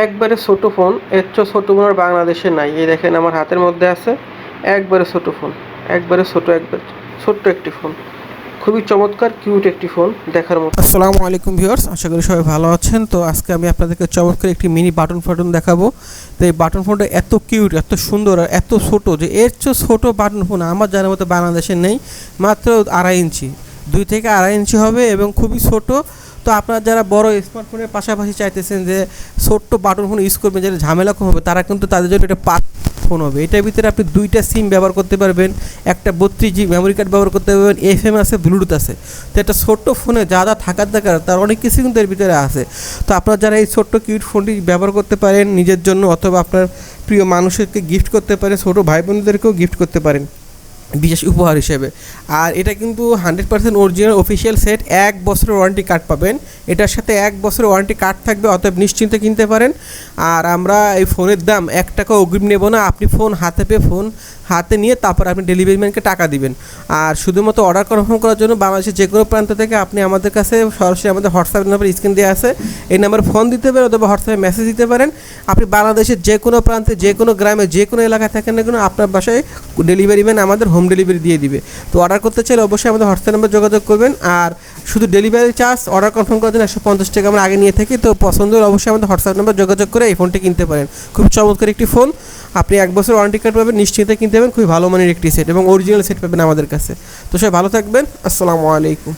একবারে ছোটো ফোন, এর চেয়ে ছোটো ফোন আর বাংলাদেশে নাই। এই দেখেন আমার হাতের মধ্যে আছে, একবারে ছোটো ফোন, একবারে ছোট, একবারে ছোট্ট একটি ফোন। খুবই চমৎকার, কিউট একটি ফোন, দেখার মতো। আসসালামু আলাইকুম ভিউয়ার্স, আশা করি সবাই ভালো আছেন। তো আজকে আমি আপনাদেরকে চমৎকার একটি মিনি বাটন ফোন দেখাবো। তো এই বাটন ফোনটা এত কিউট, এত সুন্দর আর এত ছোট যে এর চেয়ে ছোটো বাটন ফোন আমার জানার মতো বাংলাদেশে নেই, মাত্র আড়াই ইঞ্চি। দুই থেকে আড়াই ইঞ্চি হবে এবং খুবই ছোট। তো আপনারা যারা বড় স্মার্টফোনের পাশাপাশি চাইতেছেন যে ছোট্ট বাটন ফোন ইউজ করবেন যারা ঝামেলা কম হবে, তারা কিন্তু তাদের জন্য এটা পাঁচ ফোন হবে। এটার ভিতরে আপনি দুইটা সিম ব্যবহার করতে পারবেন, একটা বত্রিশ জি মেমোরি কার্ড ব্যবহার করতে পারবেন এফ এম আছে ব্লুটুথ আছে। তো একটা ছোট্ট ফোনে যা যা থাকার দরকার, তার অনেক কিছু কিন্তু এর ভিতরে আছে। তো আপনারা যারা এই ছোট্ট কিউট ফোনটি ব্যবহার করতে পারেন নিজের জন্য, অথবা আপনার প্রিয় মানুষকে গিফট করতে পারেন, ছোটো ভাই বোনদেরকেও গিফট করতে পারেন। বিশেষ উপহার হিসেবে। আর এটা কিন্তু hundred percent original official set এক বছরের ওয়ারেন্টি কার্ড পাবেন। এটার সাথে এক বছরের ওয়ারেন্টি কার্ড থাকবে, অতএব নিশ্চিন্তে কিনতে পারেন। আর আমরা এই ফোনের দাম এক টাকা অগ্রিম নেব না। আপনি ফোন হাতে পেয়ে ফোন হাতে নিয়ে তারপর আপনি ডেলিভারি ম্যানকে টাকা দিবেন। আর শুধুমাত্র অর্ডার কনফার্ম করার জন্য বাংলাদেশের যে কোনো প্রান্ত থেকে আপনি আমাদের কাছে সরাসরি আমাদের হোয়াটসঅ্যাপ নাম্বার স্ক্রিন দেওয়া আছে। এই নাম্বারে ফোন দিতে পারেন অথবা হোয়াটসঅ্যাপে মেসেজ দিতে পারেন। আপনি বাংলাদেশের যে কোনো প্রান্তে, যে কোনো গ্রামে, যে কোনো এলাকায় থাকেন না কেন, আপনার বাসায় ডেলিভারি ম্যান আমাদের হোম ডেলিভারি দিয়ে দিবে। তো অর্ডার করতে চাইলে অবশ্যই আমাদের হোয়াটসঅ্যাপ নাম্বার যোগাযোগ করবেন। আর শুধু ডেলিভারি চার্জ অর্ডার কনফার্ম করার জন্য একশো পঞ্চাশ টাকা আমরা আগে নিয়ে থাকি। তো পছন্দ হলে অবশ্যই আমাদের হোয়াটসঅ্যাপ নাম্বার যোগাযোগ করে এই ফোনটি কিনতে পারেন। খুব চমৎকার একটি ফোন আপনি এক বছর ওয়ারেন্টি কার্ড পাবেন, নিশ্চিন্তে কিনতে পাবেন খুবই ভালো মানের একটি সেট এবং অরিজিনাল সেট পাবেন আমাদের কাছে। তো সবাই ভালো থাকবেন। আসসালামু আলাইকুম।